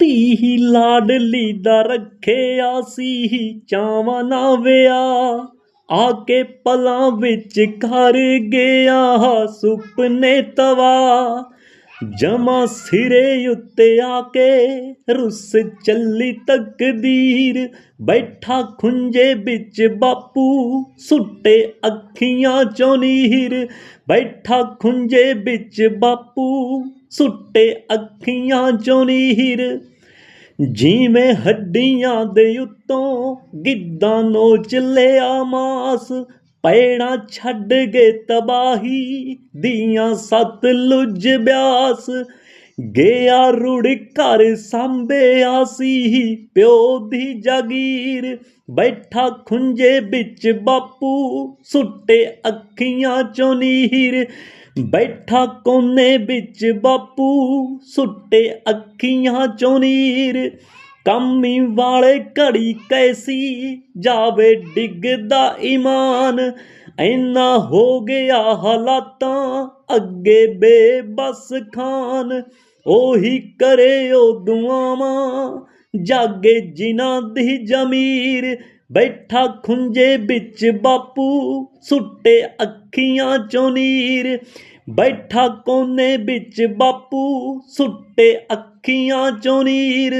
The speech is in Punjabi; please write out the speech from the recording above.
ਧੀ ਹੀ ਲਾਡਲੀ ਦਾ ਰੱਖਿਆ ਸੀ, ਚਾਵਾਂ ਨਾ ਵਿਆ। ਆ ਕੇ ਪਲਾਂ ਵਿੱਚ ਕਰ ਗਿਆ, ਸੁਪਨੇ ਤਵਾ। ਜਮਾ ਸਿਰੇ ਉੱਤੇ ਆ ਕੇ ਰੁੱਸ ਚੱਲੀ ਤਕਦੀਰ। ਬੈਠਾ ਖੁੰਝੇ ਵਿੱਚ ਬਾਪੂ ਸੁੱਟੇ ਅੱਖੀਆਂ ਚੋਂ ਨੀਰ। ਬੈਠਾ ਖੁੰਝੇ ਵਿੱਚ ਬਾਪੂ ਸੁੱਟੇ ਅੱਖੀਆਂ ਚੋਂ ਨੀਰ। ਜਿਵੇਂ ਹੱਡੀਆਂ ਦੇ ਉੱਤੋਂ ਗਿੱਦਾਂ ਨੋਚ ਲਿਆ ਮਾਸ। ਪੈੜਾਂ ਛੱਡ ਗਏ ਤਬਾਹੀ ਦੀਆਂ ਸੱਤ ਲੁੱਜ ਬਿਆਸ। ਗਿਆ ਰੁੜ ਘਰ ਸਾਂਭਿਆ ਸੀ ਪਿਓ ਦੀ ਜਾਗੀਰ। ਬੈਠਾ ਖੁੰਝੇ ਵਿੱਚ ਬਾਪੂ ਸੁੱਟੇ ਅੱਖੀਆਂ ਚੋਂ ਨੀਰ। ਬੈਠਾ ਕੋਨੇ ਵਿੱਚ ਬਾਪੂ ਸੁੱਟੇ ਅੱਖੀਆਂ ਚੋਂ ਨੀਰ। ਕਾਮੀ ਵਾਲੇ ਘੜੀ ਕੈਸੀ ਜਾਵੇ ਡਿੱਗਦਾ ਈਮਾਨ। ਐਨਾ ਹੋ ਗਿਆ ਹਾਲਾਤਾਂ, ਅੱਗੇ ਬੇਬਸ ਖਾਨ। ਉਹੀ ਕਰੇ ਉਹ ਦੁਆਵਾਂ, ਜਾਗੇ ਜਿਨ੍ਹਾਂ ਦੀ ਜ਼ਮੀਰ। ਬੈਠਾ ਖੁੰਝੇ ਵਿੱਚ ਬਾਪੂ, ਸੁੱਟੇ ਅੱਖੀਆਂ ਚੋਂ ਨੀਰ। ਬੈਠਾ ਕੋਨੇ ਵਿੱਚ ਬਾਪੂ, ਸੁੱਟੇ ਅੱਖੀਆਂ ਚੋਂ ਨੀਰ।